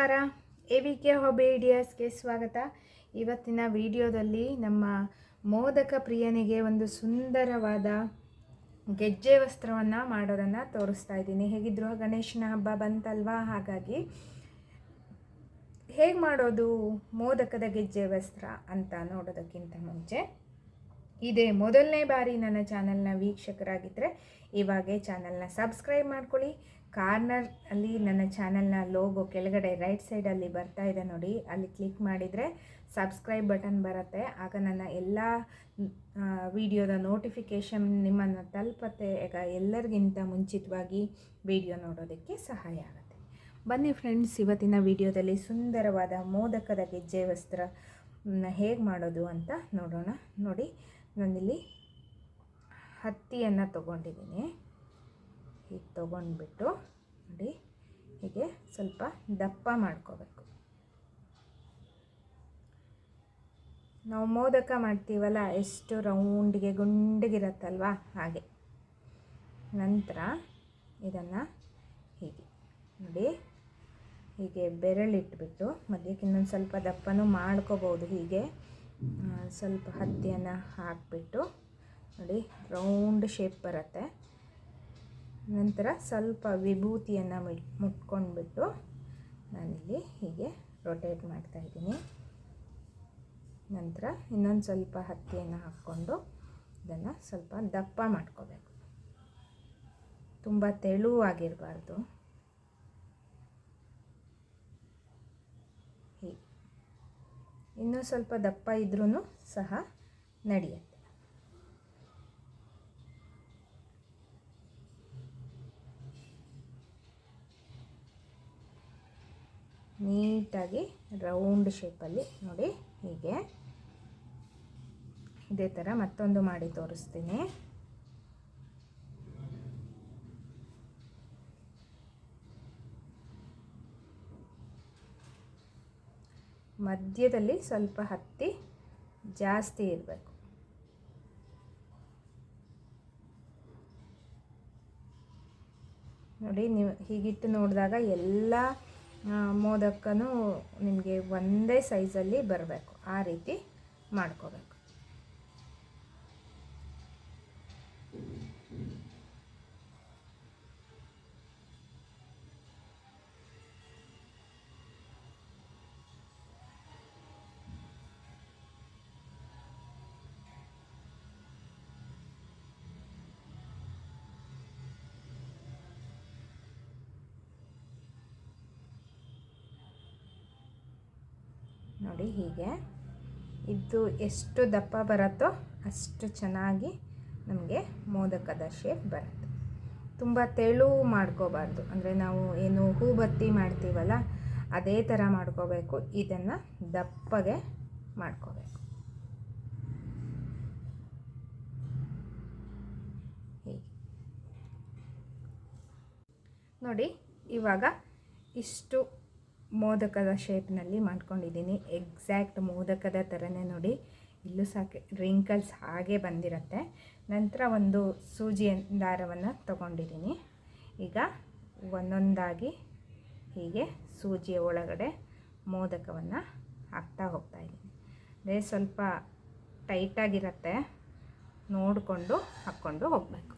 ನಮಸ್ಕಾರ. A V K hobby ಐಡಿಯಾಸ್ಗೆ ಸ್ವಾಗತ. ಇವತ್ತಿನ ವಿಡಿಯೋದಲ್ಲಿ ನಮ್ಮ ಮೋದಕ ಪ್ರಿಯನಿಗೆ ಒಂದು ಸುಂದರವಾದ ಗೆಜ್ಜೆ ವಸ್ತ್ರವನ್ನು ಮಾಡೋದನ್ನು ತೋರಿಸ್ತಾ ಇದ್ದೀನಿ. ಹೇಗಿದ್ರು ಗಣೇಶನ ಹಬ್ಬ ಬಂತಲ್ವಾ? ಹಾಗಾಗಿ ಹೇಗೆ ಮಾಡೋದು ಮೋದಕದ ಗೆಜ್ಜೆ ವಸ್ತ್ರ ಅಂತ ನೋಡೋದಕ್ಕಿಂತ ಮುಂಚೆ ಇದೇ ಮೊದಲನೇ ಬಾರಿ ನನ್ನ ಚಾನಲ್ನ ವೀಕ್ಷಕರಾಗಿದ್ದರೆ ಇವಾಗೆ ಚಾನಲ್ನ ಸಬ್ಸ್ಕ್ರೈಬ್ ಮಾಡ್ಕೊಳ್ಳಿ. ಕಾರ್ನರ್ ಅಲ್ಲಿ ನನ್ನ ಚಾನಲ್ನ ಲೋಗೋ ಕೆಳಗಡೆ ರೈಟ್ ಸೈಡಲ್ಲಿ ಬರ್ತಾ ಇದೆ ನೋಡಿ. ಅಲ್ಲಿ ಕ್ಲಿಕ್ ಮಾಡಿದರೆ ಸಬ್ಸ್ಕ್ರೈಬ್ ಬಟನ್ ಬರುತ್ತೆ. ಆಗ ನನ್ನ ಎಲ್ಲ ವಿಡಿಯೋದ ನೋಟಿಫಿಕೇಷನ್ ನಿಮ್ಮನ್ನು ತಲುಪತ್ತೆ. ಈಗ ಎಲ್ಲರಿಗಿಂತ ಮುಂಚಿತವಾಗಿ ವಿಡಿಯೋ ನೋಡೋದಕ್ಕೆ ಸಹಾಯ ಆಗುತ್ತೆ. ಬನ್ನಿ ಫ್ರೆಂಡ್ಸ್, ಇವತ್ತಿನ ವಿಡಿಯೋದಲ್ಲಿ ಸುಂದರವಾದ ಮೋದಕದ ಗೆಜ್ಜೆ ವಸ್ತ್ರ ಹೇಗೆ ಮಾಡೋದು ಅಂತ ನೋಡೋಣ. ನೋಡಿ, ನಾನಿಲ್ಲಿ ಹತ್ತಿಯನ್ನು ತೊಗೊಂಡಿದ್ದೀನಿ. ಹೀಗೆ ತೊಗೊಂಡ್ಬಿಟ್ಟು ನೋಡಿ, ಹೀಗೆ ಸ್ವಲ್ಪ ದಪ್ಪ ಮಾಡ್ಕೋಬೇಕು. ನಾವು ಮೋದಕ ಮಾಡ್ತೀವಲ್ಲ, ಎಷ್ಟು ರೌಂಡ್ಗೆ ಗುಂಡಿಗಿರತ್ತಲ್ವ? ಹಾಗೆ. ನಂತರ ಇದನ್ನು ಹೀಗೆ ನೋಡಿ, ಹೀಗೆ ಬೆರಳಿಟ್ಬಿಟ್ಟು ಮಧ್ಯಕ್ಕೆ ಇನ್ನೊಂದು ಸ್ವಲ್ಪ ದಪ್ಪನೂ ಮಾಡ್ಕೋಬೋದು. ಹೀಗೆ ಸ್ವಲ್ಪ ಹತ್ತಿಯನ್ನು ಹಾಕಿಬಿಟ್ಟು ನೋಡಿ, ರೌಂಡ್ ಶೇಪ್ ಬರುತ್ತೆ. ನಂತರ ಸ್ವಲ್ಪ ವಿಭೂತಿಯನ್ನು ಮಿಟ್ ಮುಟ್ಕೊಂಡ್ಬಿಟ್ಟು ನಾನಿಲ್ಲಿ ಹೀಗೆ ರೊಟೇಟ್ ಮಾಡ್ತಾಯಿದ್ದೀನಿ ನಂತರ ಇನ್ನೊಂದು ಸ್ವಲ್ಪ ಹತ್ತಿಯನ್ನು ಹಾಕ್ಕೊಂಡು ಇದನ್ನು ಸ್ವಲ್ಪ ದಪ್ಪ ಮಾಡ್ಕೋಬೇಕು. ತುಂಬ ತೆಳುವಾಗಿರಬಾರ್ದು. ಹೀಗೆ. ಇನ್ನೂ ಸ್ವಲ್ಪ ದಪ್ಪ ಇದ್ರೂ ಸಹ ನಡೆಯುತ್ತೆ. ನೀಟಾಗಿ ರೌಂಡ್ ಶೇಪಲ್ಲಿ ನೋಡಿ ಹೀಗೆ. ಇದೇ ಥರ ಮತ್ತೊಂದು ಮಾಡಿ ತೋರಿಸ್ತೀನಿ. ಮಧ್ಯದಲ್ಲಿ ಸ್ವಲ್ಪ ಹತ್ತಿ ಜಾಸ್ತಿ ಇರಬೇಕು. ನೋಡಿ ನೀವು ಹೀಗಿಟ್ಟು ನೋಡಿದಾಗ ಎಲ್ಲ ಮೋದಕ್ಕೂ ನಿಮಗೆ ಒಂದೇ ಸೈಜಲ್ಲಿ ಬರಬೇಕು. ಆ ರೀತಿ ಮಾಡ್ಕೋಬೇಕು. ನೋಡಿ ಹೀಗೆ. ಇದು ಎಷ್ಟು ದಪ್ಪ ಬರುತ್ತೋ ಅಷ್ಟು ಚೆನ್ನಾಗಿ ನಮಗೆ ಮೋದಕದ ಶೇಪ್ ಬರುತ್ತೆ. ತುಂಬ ತೆಳು ಮಾಡ್ಕೋಬಾರ್ದು. ಅಂದರೆ ನಾವು ಏನು ಹೂಬತ್ತಿ ಮಾಡ್ತೀವಲ್ಲ, ಅದೇ ಥರ ಮಾಡ್ಕೋಬೇಕು. ಇದನ್ನು ದಪ್ಪಗೆ ಮಾಡ್ಕೋಬೇಕು. ನೋಡಿ, ಇವಾಗ ಇಷ್ಟು ಮೋದಕದ ಶೇಪ್ನಲ್ಲಿ ಮಾಡ್ಕೊಂಡಿದ್ದೀನಿ. ಎಕ್ಸಾಕ್ಟ್ ಮೋದಕದ ಥರನೇ ನೋಡಿ. ಇಲ್ಲೂ ಸಾಕೆ ರಿಂಕಲ್ಸ್ ಹಾಗೆ ಬಂದಿರುತ್ತೆ. ನಂತರ ಒಂದು ಸೂಜಿ ದಾರವನ್ನು ತಗೊಂಡಿದ್ದೀನಿ. ಈಗ ಒಂದೊಂದಾಗಿ ಹೀಗೆ ಸೂಜಿಯ ಒಳಗಡೆ ಮೋದಕವನ್ನು ಹಾಕ್ತಾ ಹೋಗ್ತಾ ಇದ್ದೀನಿ. ಅದೇ ಸ್ವಲ್ಪ ಟೈಟಾಗಿರುತ್ತೆ ನೋಡಿಕೊಂಡು ಹಾಕ್ಕೊಂಡು ಹೋಗಬೇಕು.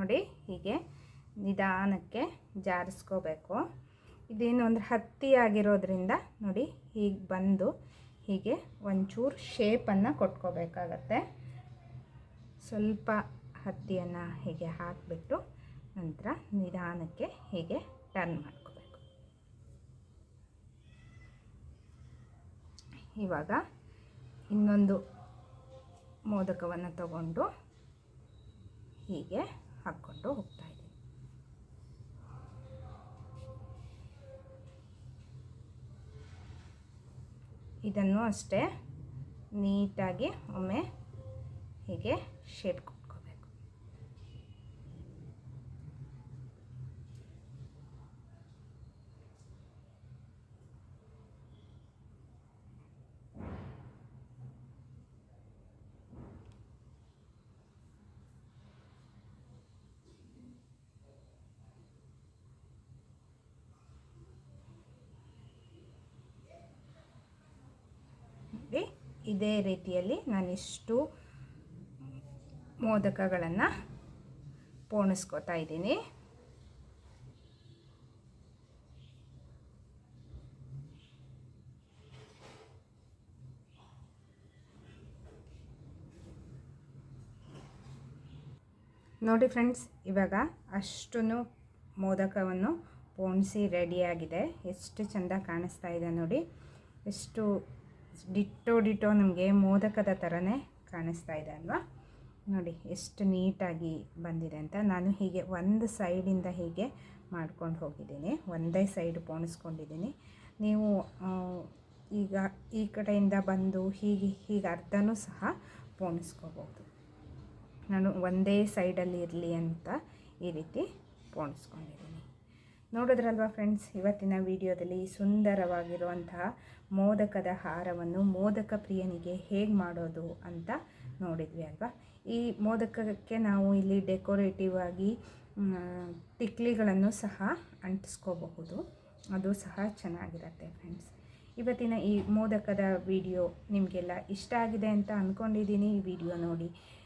ನೋಡಿ ಹೀಗೆ ನಿಧಾನಕ್ಕೆ ಜಾರಿಸ್ಕೋಬೇಕು. ಇದೇನು ಅಂದರೆ ಹತ್ತಿ ಆಗಿರೋದ್ರಿಂದ ನೋಡಿ ಹೀಗೆ ಬಂದು ಹೀಗೆ ಒಂಚೂರು ಶೇಪನ್ನು ಕೊಟ್ಕೋಬೇಕಾಗತ್ತೆ. ಸ್ವಲ್ಪ ಹತ್ತಿಯನ್ನು ಹೀಗೆ ಹಾಕಿಬಿಟ್ಟು ನಂತರ ನಿಧಾನಕ್ಕೆ ಹೀಗೆ ಟರ್ನ್ ಮಾಡ್ಕೋಬೇಕು. ಇವಾಗ ಇನ್ನೊಂದು ಮೋದಕವನ್ನು ತಗೊಂಡು ಹೀಗೆ ಹಾಕ್ಕೊಂಡು ಹೋಗ್ತಾ ಇದನ್ನು ಅಷ್ಟೇ ನೀಟಾಗಿ ಒಮ್ಮೆ ಹೀಗೆ ಶೇಪ್ ಇದೇ ರೀತಿಯಲ್ಲಿ ನಾನಿಷ್ಟು ಮೋದಕಗಳನ್ನು ಪೋಣಿಸ್ಕೊತಾ ಇದ್ದೀನಿ. ನೋಡಿ ಫ್ರೆಂಡ್ಸ್, ಇವಾಗ ಅಷ್ಟೂ ಮೋದಕವನ್ನು ಪೋಣಿಸಿ ರೆಡಿಯಾಗಿದೆ. ಎಷ್ಟು ಚೆಂದ ಕಾಣಿಸ್ತಾ ಇದೆ ನೋಡಿ. ಎಷ್ಟು ಡಿಟ್ಟೋ ಡಿಟೋ ನಮಗೆ ಮೋದಕದ ಥರನೇ ಕಾಣಿಸ್ತಾ ಇದೆ ಅಲ್ವಾ? ನೋಡಿ, ಎಷ್ಟು ನೀಟಾಗಿ ಬಂದಿದೆ ಅಂತ. ನಾನು ಹೀಗೆ ಒಂದು ಸೈಡಿಂದ ಹೀಗೆ ಮಾಡ್ಕೊಂಡು ಹೋಗಿದ್ದೀನಿ. ಒಂದೇ ಸೈಡ್ ಪೋಣಿಸ್ಕೊಂಡಿದ್ದೀನಿ. ನೀವು ಈಗ ಈ ಕಡೆಯಿಂದ ಬಂದು ಹೀಗೆ ಹೀಗೆ ಅರ್ಧನೂ ಸಹ ಪೋಣಿಸ್ಕೋಬೋದು. ನಾನು ಒಂದೇ ಸೈಡಲ್ಲಿ ಇರಲಿ ಅಂತ ಈ ರೀತಿ ಪೋಣಿಸ್ಕೊಂಡಿದ್ದೀನಿ. ನೋಡಿದ್ರಲ್ವಾ ಫ್ರೆಂಡ್ಸ್, ಇವತ್ತಿನ ವಿಡಿಯೋದಲ್ಲಿ ಸುಂದರವಾಗಿರುವಂತಹ ಮೋದಕದ ಹಾರವನ್ನು ಮೋದಕ ಪ್ರಿಯನಿಗೆ ಹೇಗೆ ಮಾಡೋದು ಅಂತ ನೋಡಿದ್ವಿ ಅಲ್ವಾ? ಈ ಮೋದಕಕ್ಕೆ ನಾವು ಇಲ್ಲಿ ಡೆಕೋರೇಟಿವ್ ಆಗಿ ಟಿಕ್ಲಿಗಳನ್ನು ಸಹ ಅಂಟಿಸ್ಕೋಬಹುದು. ಅದು ಸಹ ಚೆನ್ನಾಗಿರುತ್ತೆ ಫ್ರೆಂಡ್ಸ್. ಇವತ್ತಿನ ಈ ಮೋದಕದ ವಿಡಿಯೋ ನಿಮಗೆಲ್ಲ ಇಷ್ಟ ಆಗಿದೆ ಅಂತ ಅಂದ್ಕೊಂಡಿದ್ದೀನಿ ಈ ವಿಡಿಯೋ ನೋಡಿ